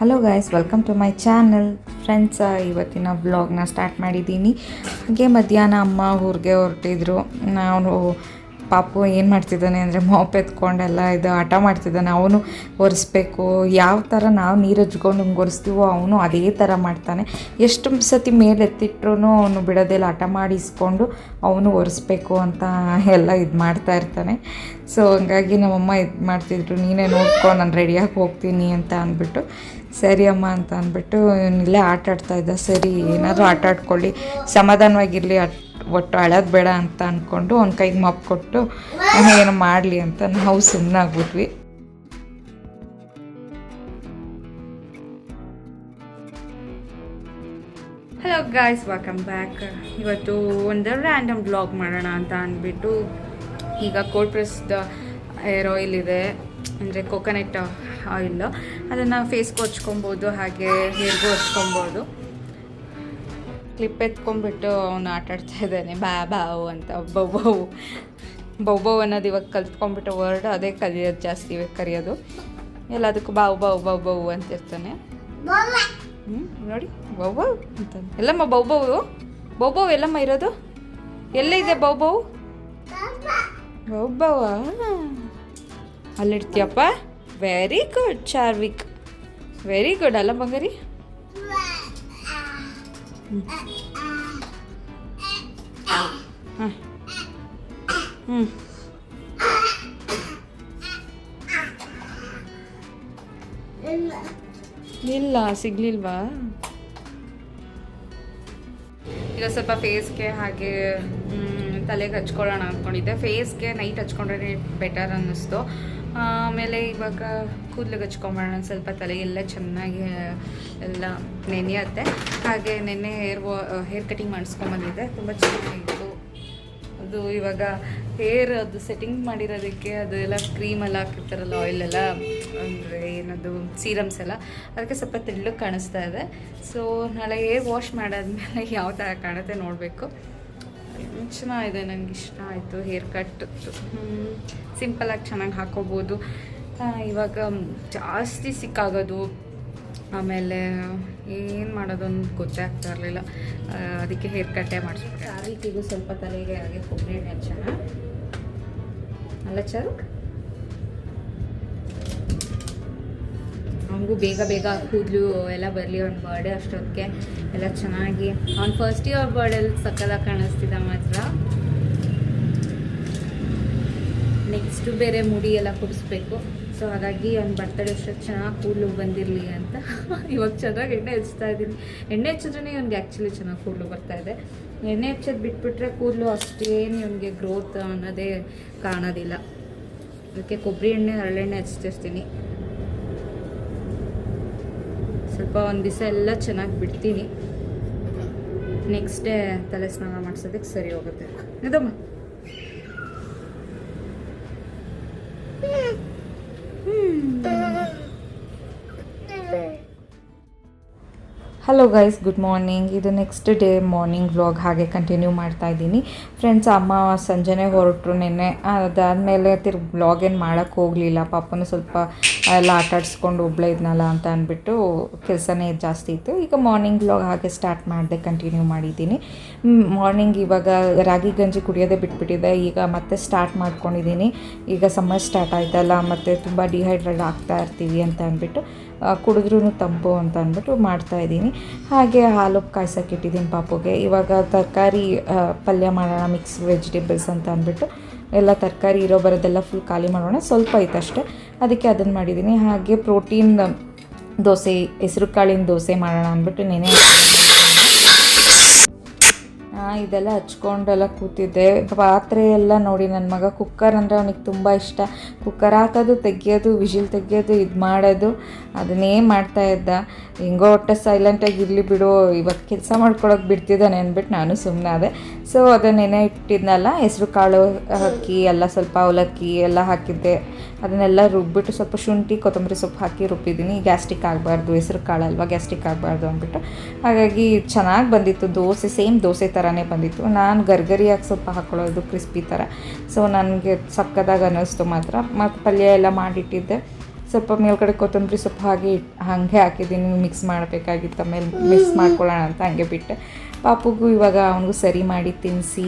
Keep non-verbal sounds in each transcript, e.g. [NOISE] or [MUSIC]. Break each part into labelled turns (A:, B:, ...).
A: Hello guys welcome to my channel friends ಇವತ್ತಿನ ಬ್ಲಾಗ್ನ start ಮಾಡಿದ್ದೀನಿ. ಹಾಗೆ ಮಧ್ಯಾಹ್ನ ಅಮ್ಮ ಊರಿಗೆ ಹೊರಟಿದ್ರು. ನಾನು ಪಾಪು ಏನು ಮಾಡ್ತಿದ್ದಾನೆ ಅಂದರೆ ಮಾಪ್ ಎತ್ಕೊಂಡೆಲ್ಲ ಇದು ಹಠ ಮಾಡ್ತಿದ್ದಾನೆ, ಅವನು ಒರೆಸ್ಬೇಕು. ಯಾವ ಥರ ನಾವು ನೀರು ಹಚ್ಕೊಂಡು ಒರೆಸ್ತೀವೋ ಅವನು ಅದೇ ಥರ ಮಾಡ್ತಾನೆ. ಎಷ್ಟು ಸತಿ ಮೇಲೆ ಎತ್ತಿಟ್ರು ಅವನು ಬಿಡೋದೆಲ್ಲ ಹಠ ಮಾಡಿಸ್ಕೊಂಡು ಅವನು ಒರೆಸ್ಬೇಕು ಅಂತ ಎಲ್ಲ ಇದು ಮಾಡ್ತಾ ಇರ್ತಾನೆ. ಸೊ ಹಂಗಾಗಿ ನಮ್ಮಮ್ಮ ಇದು ಮಾಡ್ತಿದ್ರು, ನೀನೇ ನೋಡ್ಕೊ, ನಾನು ರೆಡಿಯಾಗಿ ಹೋಗ್ತೀನಿ ಅಂತ ಅಂದ್ಬಿಟ್ಟು. ಸರಿ ಅಮ್ಮ ಅಂತ ಅಂದ್ಬಿಟ್ಟು ಇಲ್ಲೇ ಆಟ ಆಡ್ತಾ ಇದ್ದ. ಸರಿ, ಏನಾದರೂ ಆಟ ಆಡ್ಕೊಳ್ಳಿ ಸಮಾಧಾನವಾಗಿರಲಿ ಒಟ್ಟು ಅಳೋದು ಬೇಡ ಅಂತ ಅಂದ್ಕೊಂಡು ಅವ್ನ ಕೈಗೆ ಮಪ್ ಕೊಟ್ಟು ಏನು ಮಾಡಲಿ ಅಂತ ನಾವು ಸುಮ್ಮನಾಗ್ಬಿಟ್ವಿ ಹಲೋ ಗಾಯ್ಸ್ ವೆಲ್ಕಮ್ ಬ್ಯಾಕ್ ಇವತ್ತು ಒಂದು ರ್ಯಾಂಡಮ್ ಬ್ಲಾಗ್ ಮಾಡೋಣ ಅಂತ ಅಂದ್ಬಿಟ್ಟು ಈಗ ಕೋಲ್ಡ್ ಪ್ರೆಸ್ಡ್ ಏರ್ ಆಯಿಲ್ ಇದೆ, ಅಂದರೆ ಕೊಕೊನೆಟ್ ಆಯಿಲ್ ಅದನ್ನು ಫೇಸ್ಗೆ ಹಚ್ಕೊಬೋದು ಹಾಗೆ ಹೇರ್ಗೂ ಹಚ್ಕೊಬೋದು ಕ್ಲಿಪ್ ಎತ್ಕೊಂಡ್ಬಿಟ್ಟು ಅವನು ಆಟ ಆಡ್ತಾ ಇದ್ದಾನೆ ಬಾ ಬಾವು ಅಂತ. ಬೌಬೌ ಬೌಬೌ ಅನ್ನೋದು ಇವಾಗ ಕಲ್ತ್ಕೊಂಡ್ಬಿಟ್ಟು ವರ್ಡ್ ಅದೇ ಕಲಿಯೋದು ಜಾಸ್ತಿ ಇವಾಗ ಕರೆಯೋದು. ಎಲ್ಲದಕ್ಕೂ ಬಾವು ಬಾವು ಬಾವು ಬಾವು ಅಂತಿರ್ತಾನೆ ಹ್ಞೂ ನೋಡಿ. ಬೌಬೌ ಅಂತ. ಎಲ್ಲಮ್ಮ ಬೌಬೌ ಬೌಬೌ ಎಲ್ಲಮ್ಮ ಇರೋದು? ಎಲ್ಲಿದೆ ಬೌಬೌ ಬೌಬವ್ವ ಅಲ್ಲಿಡ್ತೀಯಪ್ಪ very good Charvik. Very good ಅಲ್ಲ ಬಂಗಾರಿ? ಹ್ಞೂ ಇಲ್ಲ, ಸಿಗ್ಲಿಲ್ವಾ? ಈಗ ಸ್ವಲ್ಪ ಫೇಸ್ಗೆ ಹಾಗೆ ತಲೆಗೆ ಹಚ್ಕೊಳ್ಳೋಣ ಅಂದ್ಕೊಂಡಿದ್ದೆ ಫೇಸ್ಗೆ ನೈಟ್ ಹಚ್ಕೊಂಡ್ರೆ ಬೆಟರ್ ಅನ್ನಿಸ್ತು. ಆಮೇಲೆ ಇವಾಗ ಕೂದಲು ಹಚ್ಕೊಂಬೋಣ ಸ್ವಲ್ಪ ತಲೆಗೆಲ್ಲ ಚೆನ್ನಾಗಿ ಎಲ್ಲ ನೆನೆಯುತ್ತೆ. ಹಾಗೆ ನೆನ್ನೆ ಹೇರ್ ವಾ ಹೇರ್ ಕಟಿಂಗ್ ಮಾಡಿಸ್ಕೊಂಬಂದಿದ್ದೆ ತುಂಬ ಚೆನ್ನಾಗಿತ್ತು. ಅದು ಇವಾಗ ಹೇರ್ ಅದು ಸೆಟ್ಟಿಂಗ್ ಮಾಡಿರೋದಕ್ಕೆ ಅದು ಎಲ್ಲ ಕ್ರೀಮ್ ಎಲ್ಲ ಹಾಕಿರ್ತಾರಲ್ಲ ಆಯಿಲ್ ಎಲ್ಲ, ಅಂದರೆ ಏನದು ಸೀರಮ್ಸ್ ಎಲ್ಲ. ಅದಕ್ಕೆ ಸ್ವಲ್ಪ ತೆಳ್ಳಗೆ ಕಾಣಿಸ್ತಾ ಇದೆ. ಸೊ ನಾಳೆ ಹೇರ್ ವಾಶ್ ಮಾಡಾದ್ಮೇಲೆ [LAUGHS] ಯಾವ ಥರ ಕಾಣುತ್ತೆ ನೋಡಬೇಕು. ಚೆನ್ನಾಗಿದೆ ನನಗೆ ಇಷ್ಟ ಆಯಿತು ಹೇರ್ ಕಟ್ ಸಿಂಪಲಾಗಿ ಚೆನ್ನಾಗಿ ಹಾಕೋಬೋದು. ಇವಾಗ ಜಾಸ್ತಿ ಸಿಕ್ಕಾಗೋದು, ಆಮೇಲೆ ಏನು ಮಾಡೋದು ಅಂತ ಗೊತ್ತೇ ಆಗ್ತಾ ಇರಲಿಲ್ಲ. ಅದಕ್ಕೆ ಹೇರ್ ಕಟ್ಟೇ ಮಾಡಿಸ್ಬಿಟ್ಟೆ. ಆ ರೀತಿಗೂ ಸ್ವಲ್ಪ ತಲೆಗೆ ಹಾಗೆ ಕೊಬ್ಬರಿ ಹಚ್ಚೋಣ. ಅಲ್ಲ ಚಾರು ಅವನಿಗೂ ಬೇಗ ಬೇಗ ಕೂದಲು ಎಲ್ಲ ಬರಲಿ ಅವ್ನ ಬರ್ಡೇ ಅಷ್ಟೊತ್ತಿಗೆ. ಎಲ್ಲ ಚೆನ್ನಾಗಿ. ಅವ್ನು ಫಸ್ಟ್ ಇಯರ್ ಬರ್ಡೇಲಿ ಸಕ್ಕದಾಗ ಕಾಣಿಸ್ತಿದ್ದ ಮಾತ್ರ. ನೆಕ್ಸ್ಟು ಬೇರೆ ಮುಡಿ ಎಲ್ಲ ಕುಡಿಸ್ಬೇಕು. ಸೊ ಹಾಗಾಗಿ ಅವ್ನು ಬರ್ತಡೇ ಅಷ್ಟೊತ್ತು ಚೆನ್ನಾಗಿ ಕೂದಲು ಬಂದಿರಲಿ ಅಂತ. [LAUGHS] ಇವಾಗ ಚೆನ್ನಾಗಿ ಎಣ್ಣೆ ಹಚ್ತಾ ಇದ್ದೀನಿ. ಎಣ್ಣೆ ಹಚ್ಚಿದ್ರೆ ಇವ್ನಿಗೆ ಆ್ಯಕ್ಚುಲಿ ಚೆನ್ನಾಗಿ ಕೂದಲು ಬರ್ತಾ ಇದೆ. ಎಣ್ಣೆ ಹಚ್ಚೋದು ಬಿಟ್ಬಿಟ್ರೆ ಕೂದಲು ಅಷ್ಟೇನು ಇವನಿಗೆ ಗ್ರೋತ್ ಅನ್ನೋದೇ ಕಾಣೋದಿಲ್ಲ. ಅದಕ್ಕೆ ಕೊಬ್ಬರಿ ಎಣ್ಣೆ, ಹರಳೆಣ್ಣೆ ಹಚ್ತಿರ್ತೀನಿ ಸ್ವಲ್ಪ ಒಂದು ದಿವಸ ಎಲ್ಲ ಚೆನ್ನಾಗಿ ಬಿಡ್ತೀನಿ. ನೆಕ್ಸ್ಟ್ ಡೇ ತಲೆ ಸ್ನಾನ ಮಾಡಿಸೋದಕ್ಕೆ ಸರಿ ಹೋಗುತ್ತೆ. ಇದಮ್ಮ ಹಲೋ ಗೈಸ್ ಗುಡ್ ಮಾರ್ನಿಂಗ್ ಇದು ನೆಕ್ಸ್ಟ್ ಡೇ ಮಾರ್ನಿಂಗ್ ವ್ಲಾಗ್ ಹಾಗೆ ಕಂಟಿನ್ಯೂ ಮಾಡ್ತಾ ಇದ್ದೀನಿ. ಫ್ರೆಂಡ್ಸ್ ಅಮ್ಮ ಸಂಜೆನೇ ಹೊರಟರು ನಿನ್ನೆ. ಅದಾದಮೇಲೆ ತಿರ್ಗಿ ವ್ಲಾಗ್ ಏನು ಮಾಡೋಕ್ಕೆ ಹೋಗಲಿಲ್ಲ. ಪಾಪನು ಸ್ವಲ್ಪ ಎಲ್ಲ ಆಟ ಆಡಿಸ್ಕೊಂಡು ಒಬ್ಬಳೇ ಇದ್ನಲ್ಲ ಅಂತ ಅಂದ್ಬಿಟ್ಟು ಕೆಲಸನೇ ಜಾಸ್ತಿ ಇತ್ತು. ಈಗ ಮಾರ್ನಿಂಗ್ ವ್ಲಾಗ್ ಹಾಗೆ ಸ್ಟಾರ್ಟ್ ಮಾಡಿದೆ ಕಂಟಿನ್ಯೂ ಮಾಡಿದ್ದೀನಿ. ಮಾರ್ನಿಂಗ್ ಇವಾಗ ರಾಗಿ ಗಂಜಿ ಕುಡಿಯೋದೇ ಬಿಟ್ಬಿಟ್ಟಿದೆ. ಈಗ ಮತ್ತೆ ಸ್ಟಾರ್ಟ್ ಮಾಡ್ಕೊಂಡಿದ್ದೀನಿ. ಈಗ ಸಮ್ಮರ್ ಸ್ಟಾರ್ಟ್ ಆಯ್ತಲ್ಲ, ಮತ್ತು ತುಂಬ ಡಿಹೈಡ್ರೇಟ್ ಆಗ್ತಾ ಇರ್ತೀವಿ ಅಂತ ಅಂದ್ಬಿಟ್ಟು ಕುಡಿದ್ರೂ ತಂಪು ಅಂತ ಅಂದ್ಬಿಟ್ಟು ಮಾಡ್ತಾ ಇದ್ದೀನಿ. ಹಾಗೆ ಹಾಲು ಕಾಯ್ಸೋಕೆ ಇಟ್ಟಿದ್ದೀನಿ ಪಾಪುಗೆ. ಇವಾಗ ತರಕಾರಿ ಪಲ್ಯ ಮಾಡೋಣ ಮಿಕ್ಸ್ ವೆಜಿಟೇಬಲ್ಸ್ ಅಂತ ಅಂದ್ಬಿಟ್ಟು ಎಲ್ಲ ತರಕಾರಿ ಇರೋ ಬರೋದೆಲ್ಲ ಫುಲ್ ಖಾಲಿ ಮಾಡೋಣ. ಸ್ವಲ್ಪ ಐತಷ್ಟೇ ಅದಕ್ಕೆ ಅದನ್ನು ಮಾಡಿದ್ದೀನಿ. ಹಾಗೆ ಪ್ರೋಟೀನ್ ದೋಸೆ ಹೆಸರು ಕಾಳಿನ ದೋಸೆ ಮಾಡೋಣ ಅಂದ್ಬಿಟ್ಟು ನೆನೆ ಇದೆಲ್ಲ ಹಚ್ಕೊಂಡೆಲ್ಲ ಕೂತಿದ್ದೆ. ಪಾತ್ರೆ ಎಲ್ಲ ನೋಡಿ ನನ್ನ ಮಗ ಕುಕ್ಕರ್ ಅಂದರೆ ಅವನಿಗೆ ತುಂಬ ಇಷ್ಟ. ಕುಕ್ಕರ್ ಹಾಕೋದು, ತೆಗಿಯೋದು ವಿಜಿಲ್ ತೆಗಿಯೋದು, ಇದು ಮಾಡೋದು, ಅದನ್ನೇ ಮಾಡ್ತಾ ಇದ್ದ. ಹೆಂಗೋ ಒಟ್ಟೆ ಸೈಲೆಂಟಾಗಿ ಇರಲಿ ಬಿಡು ಇವತ್ತು ಕೆಲಸ ಮಾಡ್ಕೊಳಕ್ಕೆ ಬಿಡ್ತಿದ್ದಾನೆ ಅಂದ್ಬಿಟ್ಟು ನಾನು ಸುಮ್ಮನೆ ಅದೇ ಸೊ ಅದನ್ನೇನೇ ಇಟ್ಟಿದ್ನಲ್ಲ, ಹೆಸರು ಕಾಳು ಹಾಕಿ, ಎಲ್ಲ ಸ್ವಲ್ಪ ಅವಲಕ್ಕಿ ಎಲ್ಲ ಹಾಕಿದ್ದೆ. ಅದನ್ನೆಲ್ಲ ರುಬ್ಬಿಟ್ಟು ಸ್ವಲ್ಪ ಶುಂಠಿ, ಕೊತ್ತಂಬರಿ ಸೊಪ್ಪು ಹಾಕಿ ರುಬ್ಬಿದ್ದೀನಿ. ಗ್ಯಾಸ್ಟಿಕ್ ಆಗಬಾರ್ದು, ಹೆಸರು ಕಾಳಲ್ವಾ ಗ್ಯಾಸ್ಟಿಕ್ ಆಗಬಾರ್ದು ಅಂದ್ಬಿಟ್ಟು. ಹಾಗಾಗಿ ಚೆನ್ನಾಗಿ ಬಂದಿತ್ತು, ದೋಸೆ ಸೇಮ್ ದೋಸೆ ಥರನೇ ಬಂದಿತ್ತು. ನಾನು ಗರ್ಗರಿಯಾಗಿ ಸ್ವಲ್ಪ ಹಾಕ್ಕೊಳ್ಳೋದು ಕ್ರಿಸ್ಪಿ ಥರ. ಸೊ ನನಗೆ ಸಕ್ಕದಾಗ ಅನ್ನಿಸ್ತು ಮಾತ್ರ. ಮತ್ತು ಪಲ್ಯ ಎಲ್ಲ ಮಾಡಿಟ್ಟಿದ್ದೆ. ಸ್ವಲ್ಪ ಮೇಲ್ಗಡೆ ಕೊತ್ತಂಬರಿ ಸೊಪ್ಪು ಹಾಗೆ ಹಾಗೆ ಹಾಕಿದ್ದೀನಿ. ಮಿಕ್ಸ್ ಮಾಡಬೇಕಾಗಿತ್ತು ಆಮೇಲೆ ಮಿಕ್ಸ್ ಮಾಡ್ಕೊಳ್ಳೋಣ ಅಂತ ಹಂಗೆ ಬಿಟ್ಟೆ. ಪಾಪುಗೂ ಇವಾಗ ಅವನಿಗೂ ಸರಿ ಮಾಡಿ ತಿನ್ನಿಸಿ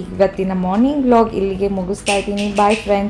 A: ಇವತ್ತಿನ ಮಾರ್ನಿಂಗ್ ವ್ಲಾಗ್ ಇಲ್ಲಿಗೆ ಮುಗಿಸ್ತಾ ಇದ್ದೀನಿ. Bye friends